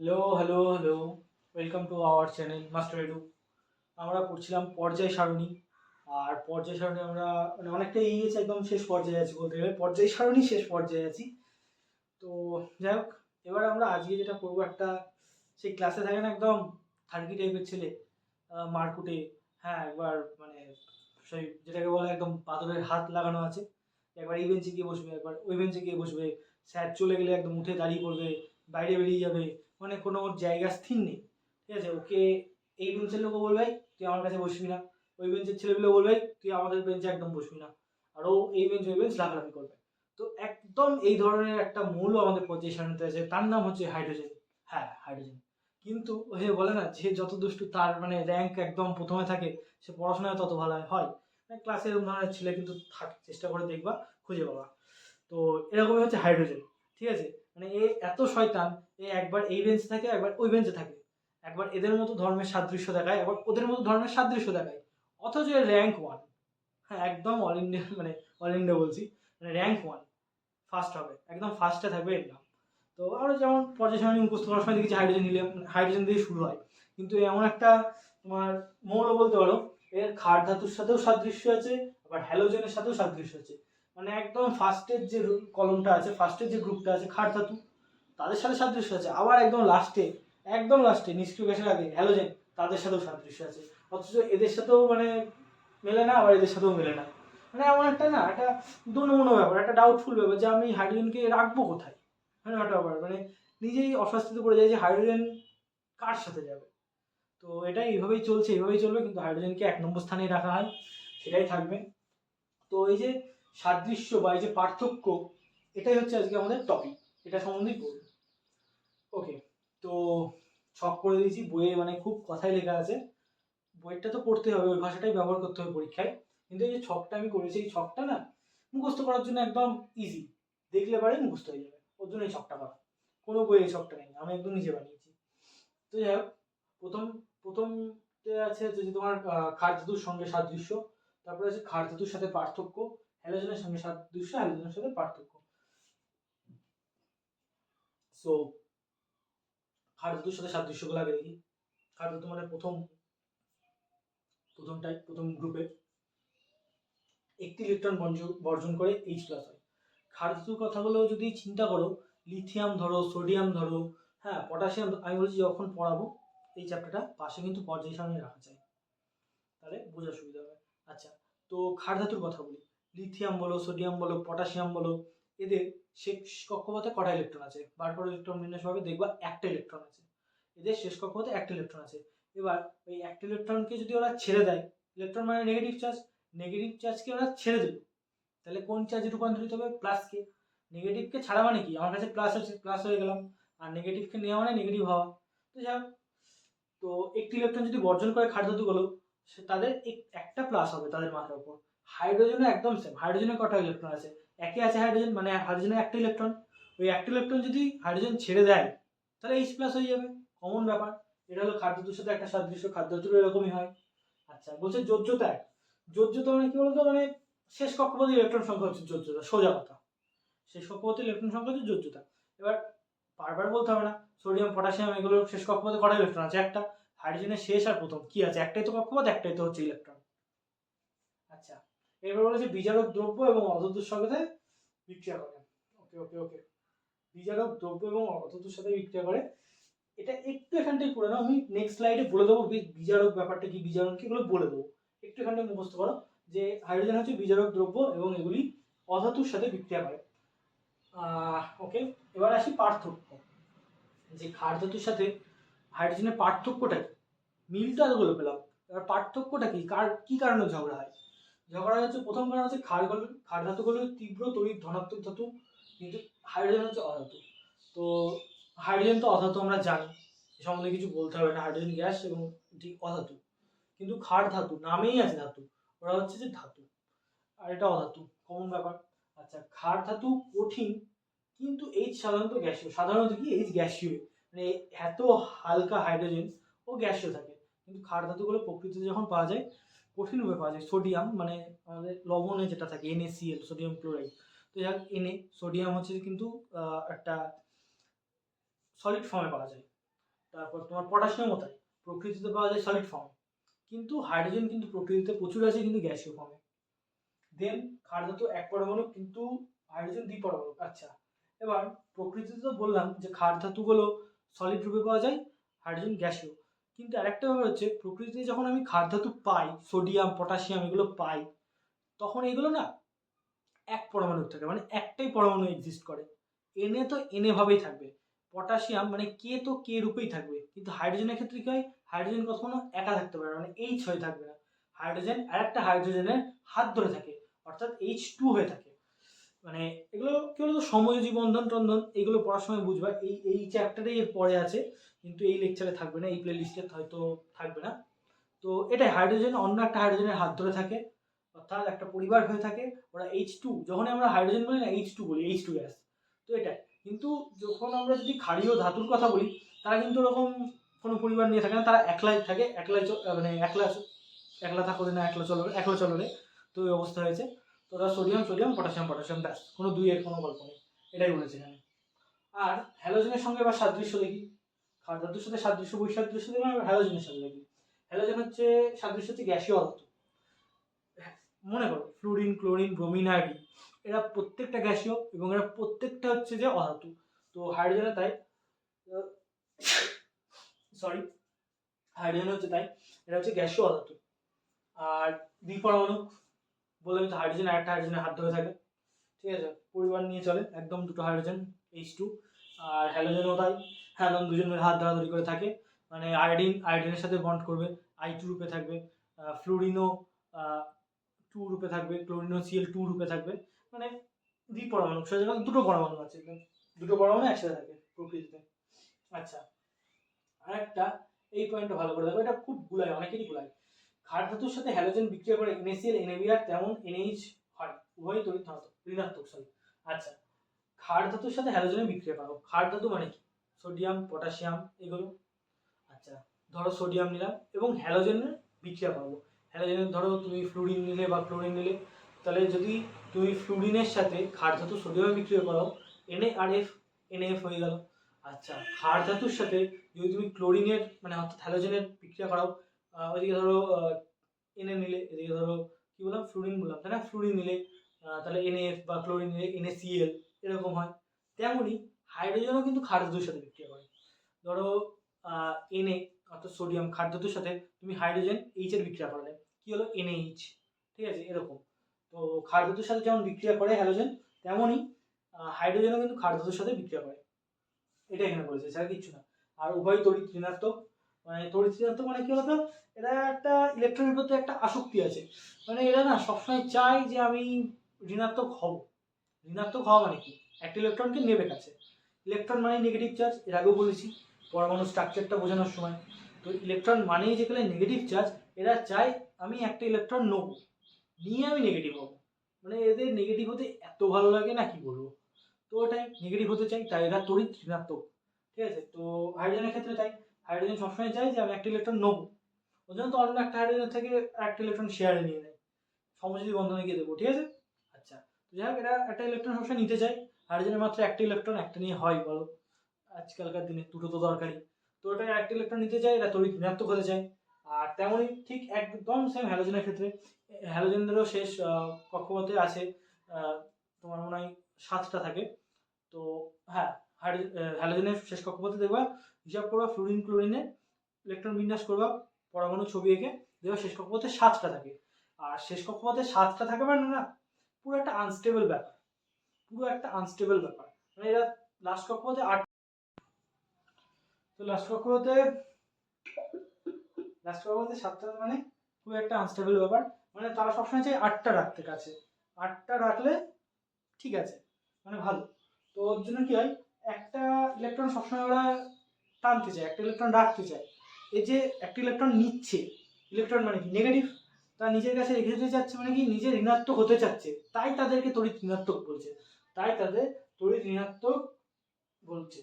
Hello hello hello welcome to our channel master Edu আমরা পড়ছিলাম পর্যায় সারণী। আর পর্যায় সারণী আমরা মানে অনেকটা এগিয়ে গেছি, একদম শেষ পর্যায়ে আছি বলতে গেলে। পর্যায় সারণী শেষ পর্যায়ে আছি। তো যাই হোক, এবার আমরা আজকে যেটা করব একটা, সেই ক্লাসে থাকে না একদম থার্কি টাইপের ছেলে মারকুটে। হ্যাঁ একবার মানে সেই যেটাকে বলে একদম পাথরের হাত লাগানো আছে। একবার এই বেঞ্চে গিয়ে বসবে, একবার ওই বেঞ্চে গিয়ে বসবে। স্যার চলে গেলে একদম উঠে দাঁড়িয়ে পড়বে, বাইরে বেরিয়ে যাবে। মানে কোনো ওর জায়গা স্থির নেই। ঠিক আছে? ওকে এই বেঞ্চের লোকও বলবে তুই আমার কাছে বসবি না। ওই বেঞ্চের ছেলেগুলো বলবে, তুই আমাদের বেঞ্চে একদম বসবি না। আর ও এই বেঞ্চ ওই বেঞ্চ লাফালাফি করবে। তো একদম এই ধরনের একটা মূল আমাদের পজিশনতে আছে। তার নাম হচ্ছে হাইড্রোজেন হ্যাঁ হাইড্রোজেন কিন্তু যে বলে না, যে যত দুষ্টু তার মানে র্যাঙ্ক একদম প্রথমে থাকে, সে পড়াশোনায় তত ভালো হয়। ক্লাসে এরকম ধরনের ছেলে কিন্তু থাকে, চেষ্টা করে দেখবা, খুঁজে পাবা। তো এরকমই হচ্ছে হাইড্রোজেন ঠিক আছে? মানে এ এত শয়তান এ একবার এই বেঞ্চে থাকে, একবার ওই বেঞ্চে থাকে। একবার এদের মতো ধর্মের সাদৃশ্য দেখায়, একবার ওদের মতো ধর্মের সাদৃশ্য দেখায়। অথচ র্যাঙ্ক ওয়ান হ্যাঁ একদম অল ইন্ডিয়া মানে অল ইন্ডিয়া বলছি। মানে র্যাঙ্ক ওয়ান ফার্স্ট হবে। একদম ফার্স্টে থাকবে এর। নাম তো আমরা যেমন পর্যায় সারণী মুখস্থ করার সময় দেখেছি হাইড্রোজেন নিলে হাইড্রোজেন দিয়ে শুরু হয়। কিন্তু এমন একটা তোমার মৌল বলতে পারো, এর খার ধাতুর সাথেও সাদৃশ্য আছে, আবার হ্যালোজেনের সাথেও সাদৃশ্য আছে। মানে একদম ফার্স্টের যে কলমটা আছে ফার্স্টের যে গ্রুপটা আছে খার ধাতু। তাদের সাথে সাদৃশ্য আছে। আবার একদম লাস্টে একদম লাস্টে নিষ্ক্রিয় গ্যাসের আগে হ্যালোজেন তাদের সাথেও সাদৃশ্য আছে। অথচ এদের সাথেও মানে মেলে না, আবার এদের সাথেও মেলে না। মানে এমন একটা না, একটা দুনমুনো ব্যাপার, একটা ডাউটফুল ব্যাপার যে আমি হাইড্রোজেনকে রাখব কোথায়? মানে একটা ব্যাপার মানে নিজেই অস্বস্তিতে পড়ে যায় যে হাইড্রোজেন কার সাথে যাবে? তো এটা এইভাবেই চলছে, এইভাবেই চলবে, কিন্তু হাইড্রোজেনকে এক নম্বর স্থানেই রাখা হয়, সেটাই থাকবে। তো এই যে সাদৃশ্য বা এই যে পার্থক্য, এটাই হচ্ছে আজকে আমাদের টপিক এটা সম্বন্ধেই ওকে তো ছক করে দিয়েছি, বইয়ে মানে খুব কথাই লেখা আছে। বইটা তো পড়তে হবে, ওই ভাষাটাই ব্যবহার করতে হবে পরীক্ষায়। কিন্তু এই যে ছকটা আমি করেছি, এই ছকটা না মুখস্থ করার জন্য একদম ইজি দেখলে পারে মুখস্থ হয়ে যাবে, ওর জন্য এই ছকটা করা। কোনো বইয়ে এই ছকটা নেই, আমি একদম নিজে বানিয়েছি। তো যাই হোক, প্রথম প্রথমতে আছে যে তোমার খার সঙ্গে সাদৃশ্য, তারপরে আছে খার সাথে পার্থক্য হ্যালোজেনের সঙ্গে সাদৃশ্য হ্যালোজেনের সাথে পার্থক্য। সো ধাতুর সাথে সাদৃশ্যগুলো আগে দেখি। খার ধাতু মানে প্রথম প্রথম টাইপ প্রথম গ্রুপে একটি ইলেকট্রন বর্জ- বর্জন করে এইচ প্লাস হয়। ধাতুর কথাগুলো যদি চিন্তা করো লিথিয়াম ধরো সোডিয়াম ধরো হ্যাঁ পটাশিয়াম আমি বলছি যখন পড়াবো, এই চ্যাপ্টারটা পাশে কিন্তু পর্যায় সামনে রাখা যায়। তাহলে বোঝার সুবিধা হবে। আচ্ছা তো ক্ষার ধাতুর কথা বলি। লিথিয়াম বলো সোডিয়াম বলো পটাশিয়াম বলো, এদের শেষ কক্ষপথে কটা ইলেকট্রন আছে? বার করে ইলেকট্রন বিন্যাস ভাবে দেখবা একটা ইলেকট্রন আছে। এদের শেষ কক্ষপথে একটা ইলেকট্রন আছে। এবার ওই একটা ইলেকট্রনকে যদি ওরা ছেড়ে দেয় ইলেকট্রন মানে নেগেটিভ চার্জ নেগেটিভ চার্জকে ওরা ছেড়ে দেবে। তাহলে কোন চার্জে রূপান্তরিত হবে? প্লাসকে নেগেটিভকে ছাড়া মানে কি? আমার কাছে প্লাস আছে প্লাস হয়ে গেলাম। আর নেগেটিভকে নেওয়া মানে নেগেটিভ হওয়া। তো যাই তো একটি ইলেকট্রন যদি বর্জন করে খাদ্য ধাতুগুলো সে তাদের এক- একটা প্লাস হবে তাদের মাথার উপর। হাইড্রোজেনও একদম সেম হাইড্রোজেনে কটা ইলেকট্রন আছে? একই আছে হাইড্রোজেন মানে হাইড্রোজেনে একটা ইলেকট্রন ওই একটা ইলেকট্রন যদি হাইড্রোজেন ছেড়ে দেয়, তাহলে এইচ প্লাস হয়ে যাবে। কমন ব্যাপার। এটা হলো খাদ্যতুর সাথে একটা সাদৃশ্য খাদ্যতুর এরকমই হয়। আচ্ছা বলছে যোজ্যতা এক। যোজ্যতা মানে কি বলতো? মানে শেষ কক্ষপথে ইলেকট্রন সংখ্যা হচ্ছে যোজ্যতা সোজা কথা। শেষ কক্ষপথে ইলেকট্রন সংখ্যা হচ্ছে যোজ্যতা এবার বারবার বলতে হবে না সোডিয়াম পটাশিয়াম এগুলো শেষ কক্ষপথে কটা ইলেকট্রন আছে? একটা। হাইড্রোজেনের শেষ আর প্রথম, কি আছে? একটাই তো কক্ষপথ, একটাই তো হচ্ছে ইলেকট্রন এবার বলেছে বিজারক দ্রব্য এবং অধতুর সাথে বিক্রিয়া করে। ওকে ওকে ওকে বিজারক দ্রব্য এবং অধতুর সাথে বিক্রিয়া করে। এটা একটু এখানটাই পড়ে নাও, আমি নেক্সট স্লাইডে বলে দেবো বিজারক ব্যাপারটা কি, বিজারক কি এগুলো বলে দেবো। একটু এখানটায় মুখস্থ করো যে হাইড্রোজেন হচ্ছে বিজারক দ্রব্য এবং এগুলি অধাতুর সাথে বিক্রিয়া করে। ওকে এবার আসি পার্থক্য। যে ক্ষার ধাতুর সাথে হাইড্রোজেনের পার্থক্যটা কি? মিলটা এতগুলো পেলাম। এবার পার্থক্যটা কি? কার কি কারণে ঝগড়া হয়? ঝগড়া হচ্ছে, প্রথম কারণ হচ্ছে ক্ষার ক্ষার ধাতুগুলো তীব্র তড়িৎ ধনাত্মক ধাতু, কিন্তু হাইড্রোজেন হচ্ছে অধাতু। তো হাইড্রোজেন তো অধাতু আমরা জানি, এ সম্বন্ধে কিছু বলতে হবে না হাইড্রোজেন গ্যাস এবং এটি অধাতু। কিন্তু ক্ষার ধাতু নামেই আছে ধাতু, ওরা হচ্ছে যে ধাতু, আর এটা অধাতু কমন ব্যাপার। আচ্ছা ক্ষার ধাতু কঠিন, কিন্তু এইচ সাধারণত গ্যাসীয়, সাধারণত কি? এইচ গ্যাসীয় মানে এত হালকা হাইড্রোজেন ও গ্যাসীয় থাকে। কিন্তু ক্ষার ধাতুগুলো প্রকৃতিতে যখন পাওয়া যায় কঠিনভাবে পাওয়া যায় সোডিয়াম মানে আমাদের লবণে যেটা থাকে NaCl সোডিয়াম ক্লোরাইড তো যাক এনে সোডিয়াম হচ্ছে কিন্তু একটা সলিড ফর্মে পাওয়া যায়। তারপর তোমার পটাশিয়ামও তাই। প্রকৃতিতে পাওয়া যায় সলিড ফর্ম কিন্তু হাইড্রোজেন কিন্তু প্রকৃতিতে প্রচুর আছে, কিন্তু গ্যাসীয় ফর্মে দেন ক্ষার ধাতু এক পরমাণু কিন্তু হাইড্রোজেন দ্বি পরমাণু। আচ্ছা এবার প্রকৃতিতে তো বললাম যে ক্ষার ধাতুগুলো সলিড রূপে পাওয়া যায় হাইড্রোজেন গ্যাসীয়। কিন্তু আরেকটা ব্যাপার হচ্ছে, প্রকৃতিতে যখন আমি ধাতু পাই, সোডিয়াম, পটাশিয়াম এগুলো পাই, তখন এগুলো না এক পরমাণু থাকে মানে একটাই পরমাণু এক্সিস্ট করে। এনে তো এনে ভাবেই থাকবে। পটাশিয়াম মানে কে তো কে রূপেই থাকবে। কিন্তু হাইড্রোজেনের ক্ষেত্রে কি হয়? হাইড্রোজেন কখনো একা থাকতে পারে মানে এইচ হয়ে থাকবে না। হাইড্রোজেন আরেকটা হাইড্রোজেনের হাত ধরে থাকে, অর্থাৎ এইচ টু হয়ে থাকে। মানে এগুলো কি বলতো সমযোজী বন্ধন টন্ধন এগুলো পড়ার সময় বুঝবা। এই এই চ্যাপ্টারেই এর পরে আছে, কিন্তু এই লেকচারে থাকবে না, এই প্লে লিস্টে হয়তো থাকবে না। তো এটাই হাইড্রোজেন অন্য একটা হাইড্রোজেনের হাত ধরে থাকে, অর্থাৎ একটা পরিবার হয়ে থাকে, ওরা এইচ টু যখন আমরা হাইড্রোজেন বলি না এইচ টু বলি এইচ টু গ্যাস তো এটাই, কিন্তু যখন আমরা যদি ক্ষারীয় ধাতুর কথা বলি, তারা কিন্তু ওরকম কোনো পরিবার নিয়ে থাকে না, তারা একলাই থাকে, একলাই মানে একলা একলা থাকলে না, একলা চলবে একলা চলবে তো এই অবস্থা হয়েছে। তো ওরা সোডিয়াম সোডিয়াম, পটাশিয়াম পটাশিয়াম, ব্যাস। কোনো দুই দুইয়ের কোনো গল্প নেই। এটাই বলেছে এখানে আর হ্যালোজেনের সঙ্গে এবার সাদৃশ্য দেখি। ধাতুর সাথে সাদৃশ্য, বৈসাদৃশ্য দেখি এবার হ্যালোজেনের সাথে দেখি। হ্যালোজেন হচ্ছে, সাদৃশ্য হচ্ছে গ্যাসীয় ধাতু মনে করো, ফ্লুরিন, ক্লোরিন, ব্রোমিন, আয়োডিন, এরা প্রত্যেকটা গ্যাসীয় এবং এরা প্রত্যেকটা হচ্ছে যে অধাতু। তো হাইড্রোজেনে তাই সরি হাইড্রোজেন হচ্ছে তাই এটা হচ্ছে গ্যাসীয় অধাতু। আর দ্বিপরমাণু বললাম তো হাইড্রোজেন আর একটা হাইড্রোজেনের হাত ধরে থাকে। ঠিক আছে? পরিবার নিয়ে চলে, একদম দুটো হাইড্রোজেন এইচ টু আর হ্যালোজেনও তাই। হ্যালোজেন দুজন মিলে হাত ধরাধরি করে থাকে। মানে আয়োডিন আয়োডিনের সাথে বন্ড করবে আই টু রূপে থাকবে ফ্লোরিনো টু রূপে থাকবে ক্লোরিনও সিএল টু রূপে থাকবে। মানে দ্বি পরমাণু সে জায়গায় দুটো পরমাণু আছে দুটো পরমাণু একসাথে থাকে প্রকৃতিতে। আচ্ছা আরেকটা, এই পয়েন্টটা ভালো করে দেখো, এটা খুব গুলায়, অনেকেরই গুলায়। ক্ষার ধাতুর সাথে হ্যালোজেন বিক্রিয়া করে এনএসিএল এনএবিআর তেমন এনএইচ হয়। উভয়ই তড়িৎ ঋণাত্মক সরি আচ্ছা ক্ষার ধাতুর সাথে হ্যালোজেনের বিক্রিয়া করো ক্ষার ধাতু মানে কি? সোডিয়াম পটাশিয়াম এগুলো। আচ্ছা ধরো সোডিয়াম নিলাম এবং হ্যালোজেনের বিক্রিয়া করব হ্যালোজেনের ধরো তুমি ফ্লুরিন নিলে বা ক্লোরিন নিলে, তাহলে যদি তুমি ফ্লুরিনের সাথে ক্ষার ধাতু সোডিয়ামে বিক্রিয়া করো এনএ আর এফ এনএফ হয়ে গেল। আচ্ছা ক্ষার ধাতুর সাথে যদি তুমি ক্লোরিনের মানে অর্থাৎ হ্যালোজেনের বিক্রিয়া করাও ওইদিকে ধরো এনএ নিলে এদিকে ধরো, কি বললাম? ফ্লুরিন বললাম, তাই না? ফ্লুরিন নিলে তাহলে এনএফ বা ক্লোরিন নিলে এনএসিএল এরকম হয়। তেমনই হাইড্রোজেনও কিন্তু ধাতুর সাথে বিক্রিয়া করে। ধরো এনএ অর্থাৎ সোডিয়াম ধাতুর সাথে তুমি হাইড্রোজেন এইচ এর বিক্রিয়া করালে। কি হলো? এনএইচ ঠিক আছে? এরকম। তো ধাতুর সাথে যেমন বিক্রিয়া করে হ্যালোজেন তেমনই হাইড্রোজেনও কিন্তু ধাতুর সাথে বিক্রিয়া করে। এটা এখানে বলেছে ছাড়া কিচ্ছু না। আর উভয় তড়িৎ ঋণাত্মক মানে তড়িৎ মানে কি বলতো? এরা একটা ইলেকট্রনের প্রতি একটা আসক্তি আছে। মানে এরা না সবসময় চায় যে আমি ঋণাত্মক হব। ঋণাত্মক হওয়া মানে কি? একটা ইলেকট্রনকে নেবে কাছে। ইলেকট্রন মানে নেগেটিভ চার্জ এর আগেও বলেছি, পরমাণু স্ট্রাকচারটা বোঝানোর সময়। তো ইলেকট্রন মানেই যেগুলো নেগেটিভ চার্জ এরা চায় আমি একটা ইলেকট্রন নেব। নিয়ে আমি নেগেটিভ হব। মানে এদের নেগেটিভ হতে এত ভালো লাগে না, কি বলব? তো ওটাই নেগেটিভ হতে চাই, তাই এরা তড়িৎ ঋণাত্মক। ঠিক আছে? তো হাইড্রোজেনের ক্ষেত্রে তাই। হাইড্রোজেন সবসময় চাই যে আমি একটা ইলেকট্রন নেব। ওই জন্য তো অন্য একটা হাইড্রোজেন থেকে একটা ইলেকট্রন শেয়ারে নিয়ে নেয় সমযোজী বন্ধনে গিয়ে দেবো, ঠিক আছে? আচ্ছা তো যাই হোক, এটা একটা ইলেকট্রন সবসময় নিতে চাই। হাইড্রোজেনের মাত্র একটা ইলেকট্রন একটা নিয়ে হয়, বলো। আজকালকার দিনে দুটো তো দরকারি তো ওটা একটা ইলেকট্রন নিতে চাই এরা তড়িৎ ঋণাত্মক হতে চাই। আর তেমনই ঠিক একদম সেম হ্যালোজেনের ক্ষেত্রে। হ্যালোজেনেরও শেষ কক্ষপথে আছে তোমার মনে হয় সাতটা থাকে। তো হ্যাঁ হ্যালোজেনের শেষ কক্ষপথে দেখবা হিসাব করবা ফ্লুরিন ক্লোরিনের ইলেকট্রন বিন্যাস করবা, পরমাণু ছবি এঁকে দেখবা শেষ কক্ষপথে সাতটা থাকে। আর শেষ কক্ষপথে সাতটা থাকে মানে না, পুরো একটা আনস্টেবল ব্যাপার। পুরো একটা আনস্টেবল ব্যাপার। মানে এরা লাস্ট কক্ষপথে আট তো লাস্ট কক্ষপথে লাস্ট কক্ষপথে সাতটা মানে খুব একটা আনস্টেবল ব্যাপার। মানে তারা সবসময় চাই আটটা রাখতে কাছে। আটটা রাখলে ঠিক আছে মানে ভালো। তো ওর জন্য কি হয়, একটা ইলেকট্রন সবসময় ওরা টানতে চায়, একটা ইলেকট্রন রাখতে চায়। এই যে একটা ইলেকট্রন নিচ্ছে ইলেকট্রন মানে কি? নেগেটিভ তারা নিজের কাছে রেখে দিতে চাচ্ছে মানে কি? নিজে ঋণাত্মক হতে চাচ্ছে। তাই তাদেরকে তড়িৎ ঋণাত্মক বলছে। তাই তাদের তড়িৎ ঋণাত্মক বলছে।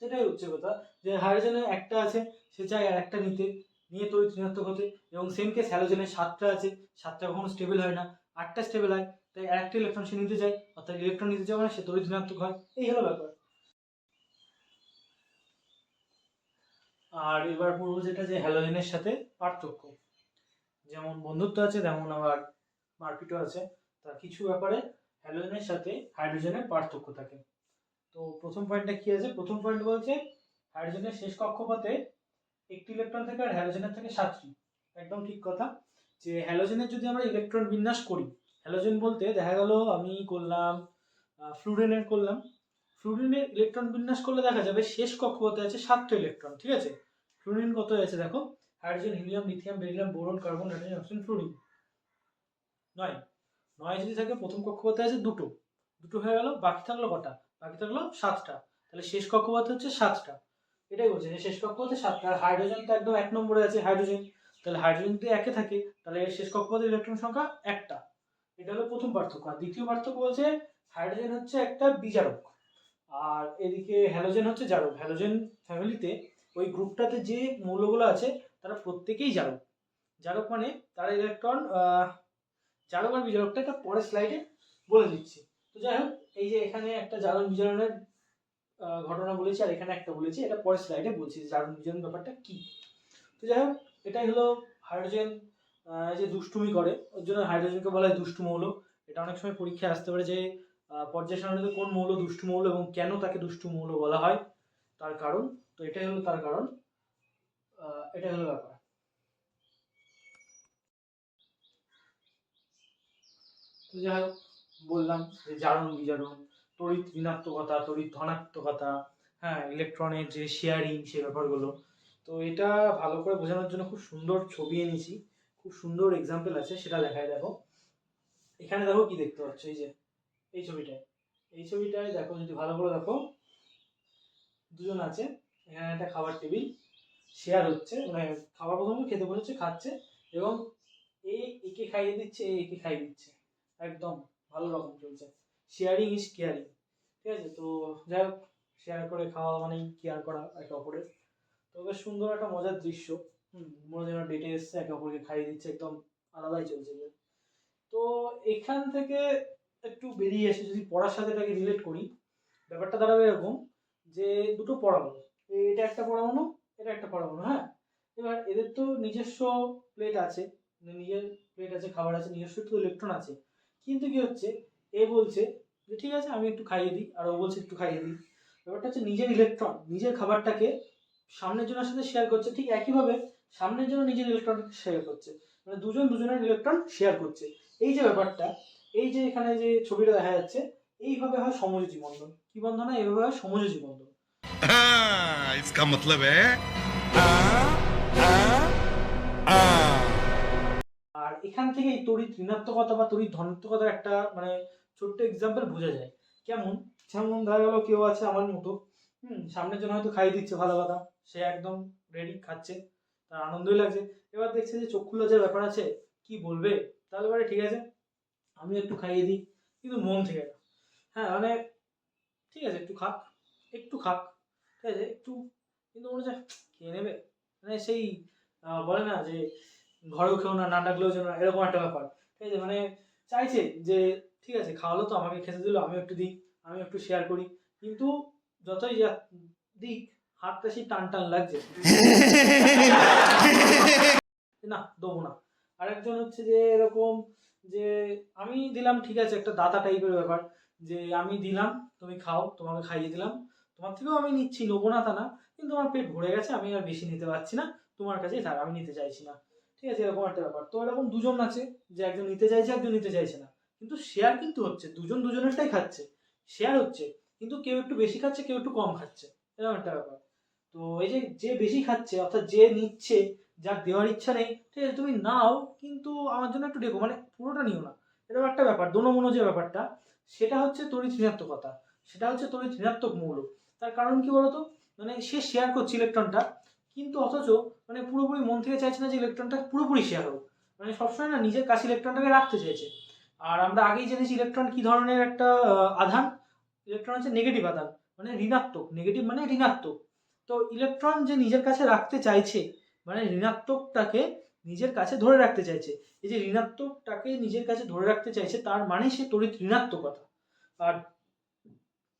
সেটাই হচ্ছে কথা। যে হাইড্রোজেনের একটা আছে, সে চায় আর একটা নিতে, নিয়ে তড়িৎ ঋণাত্মক হতে এবং সেম কেস হ্যালোজেনের সাতটা আছে, সাতটা কখনো স্টেবল হয় না। আটটা স্টেবল হয়, তাই একটা ইলেকট্রন সে নিতে চায়, অর্থাৎ ইলেকট্রন নিতে চায় মানে সে তড়িৎ ঋণাত্মক হয়। এই হলো ব্যাপার। আর এবার পড়ব যেটা যে হ্যালোজেনের সাথে পার্থক্য। যেমন বন্ধুত্ব আছে, তেমন আবার মারপিটও আছে। তা কিছু ব্যাপারে হ্যালোজেনের সাথে হাইড্রোজেনের পার্থক্য থাকে। তো প্রথম পয়েন্টটা কি আছে? প্রথম পয়েন্ট বলছে হাইড্রোজেনের শেষ কক্ষপথে একটি ইলেকট্রন থেকে আর হ্যালোজেনের থেকে সাতটি। একদম ঠিক কথা। যে হ্যালোজেনের যদি আমরা ইলেকট্রন বিন্যাস করি হ্যালোজেন বলতে দেখা গেল আমি করলাম ফ্লুরেনের করলাম। ফ্লুরিনের ইলেকট্রন বিন্যাস করলে দেখা যাবে শেষ কক্ষপথে আছে সাতটা ইলেকট্রন ঠিক আছে? ফ্লুরিন কত আছে দেখো? Hydrogen, helium, lithium, beryllium, boron, carbon, nitrogen, oxygen, fluorine. নয়। নয় যদি থাকে, প্রথম কক্ষপথে আছে দুটো। দুটো হয়ে গেল, বাকি থাকল কটা? বাকি থাকল সাতটা। তাহলে শেষ কক্ষপথে হচ্ছে সাতটা। এটাই বলছে যে শেষ কক্ষপথে সাতটা। আর হাইড্রোজেন তো একদম এক নম্বরে আছে, হাইড্রোজেন। তাহলে হাইড্রোজেন যদি একে থাকে, তাহলে শেষ কক্ষপথে ইলেকট্রন সংখ্যা একটা। এটা হলো প্রথম পার্থক্য। আর দ্বিতীয় পার্থক্য বলছে, হাইড্রোজেন হচ্ছে একটা বিজারক। আর এদিকে হ্যালোজেন হচ্ছে জারক। হ্যালোজেন ফ্যামিলিতে ওই গ্রুপটাতে যে মৌলগুলো আছে, তারা প্রত্যেকেই জারক। জারক মানে তারা ইলেকট্রন জারক আর বিজারকটা একটা পরের স্লাইডে বলে দিচ্ছি। তো যাই হোক, এই যে এখানে একটা জারণ বিজারণের ঘটনা বলেছি আর এখানে একটা বলেছি, এটা পরের স্লাইডে বলছি যে জারণ বিজারণ ব্যাপারটা কি। তো যাই হোক, এটাই হলো হাইড্রোজেন যে দুষ্টুমি করে, ওর জন্য হাইড্রোজেনকে বলা হয় দুষ্টু মৌল। এটা অনেক সময় পরীক্ষায় আসতে পারে যে পর্যায় সারণীতে কোন মৌল দুষ্টু মৌল এবং কেন তাকে দুষ্টু মৌল বলা হয়। তার কারণ তো এটাই হলো তার কারণ। এটাই হলো ব্যাপার। তো যাই হোক, বললাম যে জারণ বিজারণ, তড়িৎ ঋণাত্মকতা, তড়িৎ ধনাত্মকতা হ্যাঁ ইলেকট্রনের যে শেয়ারিং সে ব্যাপারগুলো। তো এটা ভালো করে বোঝানোর জন্য খুব সুন্দর ছবি এনেছি। খুব সুন্দর এক্সাম্পল আছে, সেটা দেখায় দেখো। এখানে দেখো কি দেখতে পাচ্ছ, এই যে, এই ছবিটায়। এই ছবিটায় দেখো, যদি ভালো করে দেখো, দুজন আছে। এখানে একটা খাবার টেবিল শেয়ার হচ্ছে। মানে খাবার প্রথমে খেতে বসেছে খাচ্ছে এবং এ একে খাইয়ে দিচ্ছে, এ একে খাইয়ে দিচ্ছে। একদম ভালো রকম চলছে। শেয়ারিং ইজ কেয়ারিং ঠিক আছে? তো যাই হোক শেয়ার করে খাওয়া মানেই কেয়ার করা একে অপরের। তো বেশ সুন্দর একটা মজার দৃশ্য। হুম, মনে যেন ডেটে এসছে, একে অপরকে খাইয়ে দিচ্ছে, একদম আলাদাই চলছে। তো এখান থেকে একটু বেরিয়ে এসে যদি পড়ার সাথে এটাকে রিলেট করি, ব্যাপারটা দাঁড়াবে এরকম যে দুটো পরমাণু এ- এটা একটা পরমাণু, এটা একটা পরমাণু হ্যাঁ? এবার এদের তো নিজস্ব প্লেট আছে, নিজের প্লেট আছে, খাবার আছে, নিজস্ব তো ইলেকট্রন আছে। কিন্তু কি হচ্ছে? এ বলছে যে, ঠিক আছে, আমি একটু খাইয়ে দিই। আর ও বলছে, একটু খাইয়ে দিই। ব্যাপারটা হচ্ছে নিজের ইলেকট্রন নিজের খাবারটাকে সামনের জনের সাথে শেয়ার করছে। ঠিক একইভাবে সামনের জন্য নিজের ইলেকট্রন শেয়ার করছে। মানে দুজন দুজনের ইলেকট্রন শেয়ার করছে। এই যে ব্যাপারটা, এই যে এখানে যে ছবিটা দেখা যাচ্ছে, এইভাবে হয় সমযোজী বন্ধন। কি বন্ধন এইভাবে হয় সমযোজী বন্ধন। हाँ, इसका मतलब है हाँ, हाँ, हाँ। আর এখান থেকে এই তড়িৎ ঋণাত্মকতা বা তড়িৎ ধনাত্মকতার একটা মানে ছোট্ট এক্সাম্পল বোঝা যায় কেমন যেমন দেখা গেল কেউ আছে আমার মতো হুম সামনের জন্য হয়তো খাইয়ে দিচ্ছে ভালো কথা সে একদম রেডি খাচ্ছে তার আনন্দই লাগছে এবার দেখছে যে চক্ষু লজ্জার ব্যাপার আছে কি বলবে তাহলে এবারে ঠিক আছে আমি একটু খাইয়ে দিই কিন্তু মন থেকে না হ্যাঁ মানে ঠিক আছে একটু খাক একটু খাক ঠিক আছে, একটু কিন্তু মনে হচ্ছে, খেয়ে নেবে। মানে সেই বলে না যে ঘরেও খেও না না ডাকলেও যেন এরকম একটা ব্যাপার। ঠিক আছে মানে চাইছে যে, ঠিক আছে, খাওয়ালো তো, আমাকে খেতে দিল আমি একটু দিই আমি একটু শেয়ার করি। কিন্তু যতই যা দিক, হাতটা সেই টান টান লাগছে। না, দেবো না। আরেকজন হচ্ছে যে, এরকম যে, আমি দিলাম, ঠিক আছে, একটা দাতা টাইপের ব্যাপার। যে, আমি দিলাম, তুমি খাও, তোমাকে খাইয়ে দিলাম। তোমার থেকেও আমি নিচ্ছি, নেব না তা না। কিন্তু আমার পেট ভরে গেছে, আমি আর বেশি নিতে পারছি না। তোমার কাছেই থাক, আমি নিতে চাইছি না। ঠিক আছে, এরকম একটা ব্যাপার। তো এরকম দুজন আছে, যে একজন নিতে চাইছে, একজন নিতে চাইছে না। কিন্তু শেয়ার কিন্তু হচ্ছে, দুজন দুজনেরটাই খাচ্ছে। শেয়ার হচ্ছে, কিন্তু কেউ একটু বেশি খাচ্ছে, কেউ একটু কম খাচ্ছে। এরকম একটা ব্যাপার। তো এই যে যে বেশি খাচ্ছে, অর্থাৎ যে নিচ্ছে, যার দেওয়ার ইচ্ছা নেই, ঠিক আছে, তুমি নাও, কিন্তু আমার জন্য একটু দেখো মানে পুরোটা নিও না। এরকম একটা ব্যাপার দোনো মনো যে ব্যাপারটা, সেটা হচ্ছে তড়িৎ ঋণাত্মকতা। সেটা হচ্ছে তড়িৎ ঋণাত্মক মৌল। তার কারণ কি বলতো? মানে সে শেয়ার করছে ইলেকট্রনটা কিন্তু অথচ মানে পুরোপুরি মন থেকে চাইছে না যে ইলেকট্রনটা পুরোপুরি শেয়ার হোক। মানে সবসময় না নিজের কাছে ইলেকট্রনটাকে রাখতে চাইছে। আর আমরা আগেই জেনেছি ইলেকট্রন কি ধরনের একটা আধান? ইলেকট্রন হচ্ছে নেগেটিভ আধান মানে ঋণাত্মক। নেগেটিভ মানে ঋণাত্মক। তো ইলেকট্রন যে নিজের কাছে রাখতে চাইছে মানে ঋণাত্মকটাকে নিজের কাছে ধরে রাখতে চাইছে। এই যে ঋণাত্মকটাকে নিজের কাছে ধরে রাখতে চাইছে, তার মানে সে তড়িৎ ঋণাত্মকতা। আর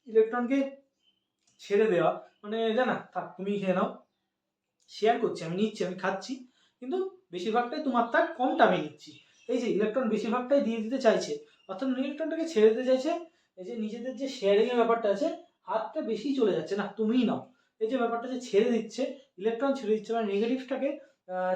ইলেকট্রনকে ছেড়ে দেওয়া। মানে জানা, থাক, তুমি খেয়ে নাও। শেয়ার করছি, আমি নিচ্ছি, আমি খাচ্ছি। কিন্তু বেশিরভাগটাই তোমার তার কমটা আমি নিচ্ছি। এই যে ইলেকট্রন বেশিরভাগটাই দিয়ে দিতে চাইছে, অর্থাৎ ইলেকট্রনটাকে ছেড়ে দিতে চাইছে, এই যে নিজেদের যে শেয়ারিং এর ব্যাপারটা আছে, হাতটা বেশি চলে যাচ্ছে। না, তুমিই নাও। এই যে ব্যাপারটা যে ছেড়ে দিচ্ছে ইলেকট্রন ছেড়ে দিচ্ছে মানে নেগেটিভটাকে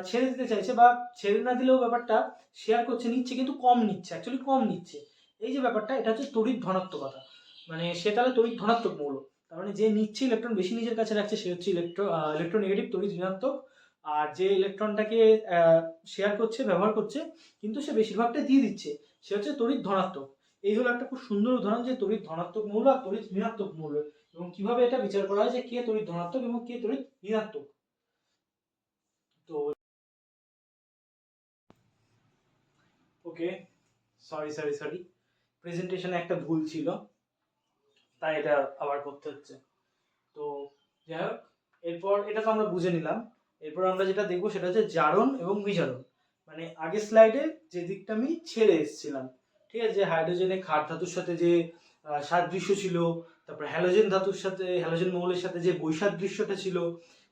ছেড়ে দিতে চাইছে বা ছেড়ে না দিলেও ব্যাপারটা শেয়ার করছে, নিচ্ছে, কিন্তু কম নিচ্ছে অ্যাকচুয়ালি কম নিচ্ছে। এই যে ব্যাপারটা, এটা হচ্ছে তড়িৎ ধনাত্মকতা। মানে সে তাহলে তড়িৎ ধনাত্মক মৌল। তার মানে যে নিচ্ছে ইলেকট্রন বেশি নিজের কাছে রাখছে, সে হচ্ছে ইলেকট্রো ইলেকট্রোনেগেটিভ তড়িৎ ঋণাত্মক। আর যে ইলেকট্রনটাকে শেয়ার করছে, ব্যবহার করছে, কিন্তু সে বেশিরভাগটা দিয়ে দিচ্ছে, সে হচ্ছে তড়িৎ ধনাত্মক। এই হলো একটা খুব সুন্দর উদাহরণ যে তড়িৎ ধনাত্মক মৌল আর তড়িৎ ঋণাত্মক মৌল। এবং কীভাবে এটা বিচার করা হয় যে কে তড়িৎ ধনাত্মক এবং কে তড়িৎ ঋণাত্মক। তো ওকে সরি সরি সরি প্রেজেন্টেশনে একটা ভুল ছিল। তাই এটা আবার করতে হচ্ছে। তো যাই হোক, এরপর এটা তো আমরা বুঝে নিলাম। এরপর আমরা যেটা দেখব সেটা হচ্ছে জারণ এবং বিজারণ। মানে আগের স্লাইডে যে দিকটা আমি ছেড়ে এসেছিলাম, ঠিক আছে? যে হাইড্রোজেনে খাট ধাতুর সাথে যে সাদৃশ্য ছিল, তারপর হ্যালোজেন ধাতুর সাথে, হ্যালোজেন মৌলের সাথে যে বৈসাদৃশ্যটা ছিল,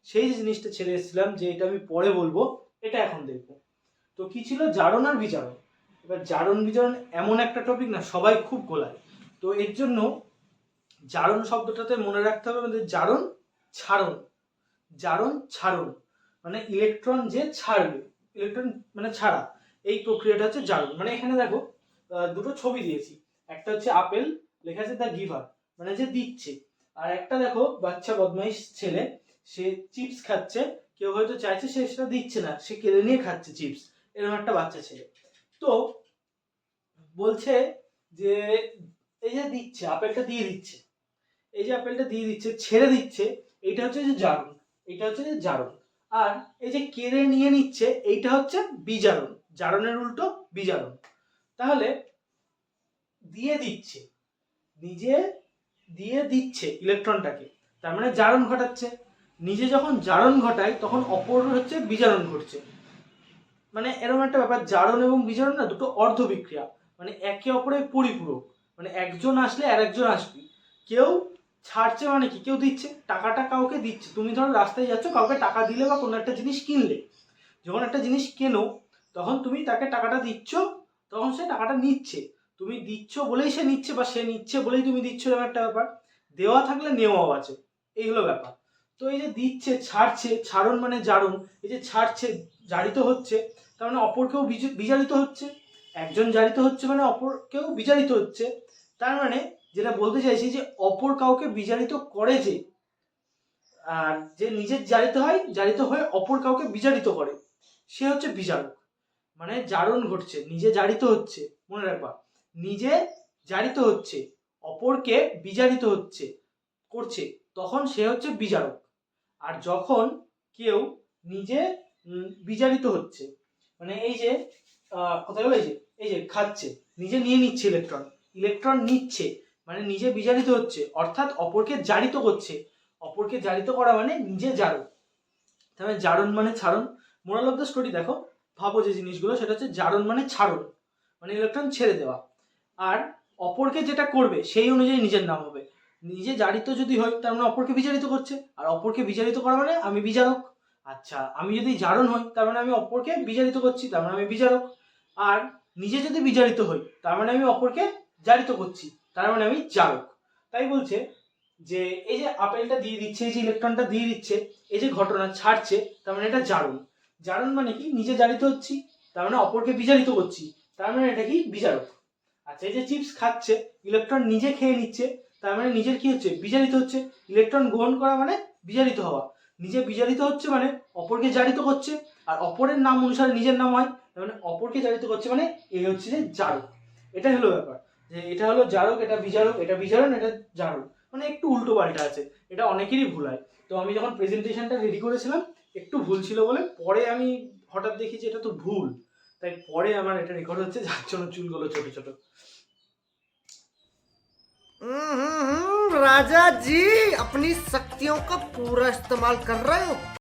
সেই জিনিসটা ছেড়ে এসেছিলাম, যে এটা আমি পরে বলব, এটা এখন দেখব। তো কি ছিল? জারণ আর বিজারণ। এবার জারণ বিজারণ এমন একটা টপিক না, সবাই খুব গোলায়। তো এর জন্য জারণ শব্দটাতে মনে রাখতে হবে আমাদের জারণ ছাড়ন জারণ ছাড়ন মানে ইলেকট্রন যে ছাড়বে ইলেকট্রন মানে ছাড়া। এই প্রক্রিয়াটা হচ্ছে জারণ। মানে এখানে দেখো দুটো ছবি দিয়েছি। একটা হচ্ছে আপেল, লেখা আছে দ্য গিভার মানে যে দিচ্ছে। আর একটা দেখো, বাচ্চা বদমাইশ ছেলে, সে চিপস খাচ্ছে। কেউ হয়তো চাইছে সে সেটা দিচ্ছে না, সে কেড়ে নিয়ে খাচ্ছে চিপস। এরকম একটা বাচ্চা ছেলে। তো, বলছে যে, এই যে দিচ্ছে, আপেলটা দিয়ে দিচ্ছে। এই যে আপেলটা দিয়ে দিচ্ছে, ছেড়ে দিচ্ছে এটা হচ্ছে যে জারণ এটা হচ্ছে যে জারণ। আর এই যে কেড়ে নিয়ে নিচ্ছে, এইটা হচ্ছে বিজারণ, জারণের উল্টো বিজারণ। তাহলে দিয়ে দিচ্ছে, নিজে দিয়ে দিচ্ছে ইলেকট্রনটাকে, তার মানে জারণ ঘটাচ্ছে। নিজে যখন জারণ ঘটায়, তখন অপর হচ্ছে বিজারণ ঘটছে। মানে এরকম একটা ব্যাপার, জারণ এবং বিজারণ না, দুটো অর্ধ বিক্রিয়া মানে একে অপরের পরিপূরক। মানে একজন আসলে আর একজন আসবে। কেউ ছাড়ছে মানে কি? কেউ দিচ্ছে, টাকাটা কাউকে দিচ্ছে। তুমি ধরো রাস্তায় যাচ্ছ, কাউকে টাকা দিলে বা কোনো একটা জিনিস কিনলে। যখন একটা জিনিস কেনো, তখন তুমি তাকে টাকাটা দিচ্ছ, তখন সে টাকাটা নিচ্ছে। তুমি দিচ্ছ বলেই সে নিচ্ছে বা সে নিচ্ছে বলেই তুমি দিচ্ছ এরকম একটা ব্যাপার। দেওয়া থাকলে নেওয়াও আছে। এই হলো ব্যাপার। তো এই যে দিচ্ছে, ছাড়ছে, ছাড়ন মানে জারণ এই যে ছাড়ছে, জারিত হচ্ছে, তার মানে অপরকেও বিজ- বিজারিত হচ্ছে। একজন জারিত হচ্ছে মানে অপরকেও বিজারিত হচ্ছে। তার মানে যেটা বলতে চাইছি যে অপর কাউকে বিজারিত করে যে আর যে নিজের জারিত হয় জারিত হয়ে অপর কাউকে বিজারিত করে সে হচ্ছে বিজারক মানে জারণ ঘটছে নিজে জারিত হচ্ছে মনে রাখবা। নিজে জারিত হচ্ছে অপরকে বিজারিত হচ্ছে করছে তখন সে হচ্ছে বিজারক আর যখন কেউ নিজে উম, বিজারিত হচ্ছে মানে এই যে কোথায় এই যে এই যে খাচ্ছে নিজে নিয়ে নিচ্ছে ইলেকট্রন ইলেকট্রন নিচ্ছে মানে নিজে বিজারিত হচ্ছে, অর্থাৎ অপরকে জারিত করছে। অপরকে জারিত করা মানে নিজে জারণ। তাহলে জারণ মানে ছাড়ন মোরাল অফ দ্য স্টোরি দেখো, ভাবো যে জিনিসগুলো, সেটা হচ্ছে জারণ মানে ছাড়ন মানে ইলেকট্রন ছেড়ে দেওয়া। আর অপরকে যেটা করবে, সেই অনুযায়ী নিজের নাম হবে। নিজে জারিত যদি হয়, তার মানে অপরকে বিচারিত করছে। আর অপরকে বিচারিত করা মানে আমি বিচারক আচ্ছা আমি যদি জারণ হই, তার মানে আমি অপরকে বিচারিত করছি, তার মানে আমি বিচারক আর নিজে যদি বিচারিত হই, তার মানে আমি অপরকে জারিত করছি। তার মানে আমি জারক তাই বলছে যে, এই যে আপেলটা দিয়ে দিচ্ছে, এই যে ইলেকট্রনটা দিয়ে দিচ্ছে, এই যে ঘটনা ছাড়ছে, তার মানে এটা জারণ। জারণ মানে কি? নিজে জারিত হচ্ছি, তার মানে অপরকে বিচারিত করছি, তার মানে এটা কি? বিচারক আচ্ছা এই যে চিপস খাচ্ছে, ইলেকট্রন নিজে খেয়ে নিচ্ছে, তার মানে নিজের কি হচ্ছে? বিজারিত হচ্ছে। ইলেকট্রন গ্রহণ করা মানে বিজারিত হওয়া। নিজে বিজারিত হচ্ছে মানে অপরকে জারিত করছে, আর অপরের নাম অনুসারে নিজের নাম হয়, তার মানে অপরকে জারিত করছে মানে এই হচ্ছে যে জারক এটাই হলো ব্যাপার। যে এটা হলো জারক এটা বিজারক এটা বিজারণ এটা জারক মানে একটু উল্টো পাল্টা আছে এটা অনেকেরই ভুল হয় তো আমি যখন প্রেজেন্টেশনটা রেডি করেছিলাম একটু ভুল ছিল বলে পরে আমি হঠাৎ দেখি যে এটা তো ভুল তাই পরে আমার এটা রেকর্ড হচ্ছে যার জন্য চুলগুলো ছোট ছোট हम्म, राजा जी अपनी शक्तियों का पूरा इस्तेमाल कर रहे हो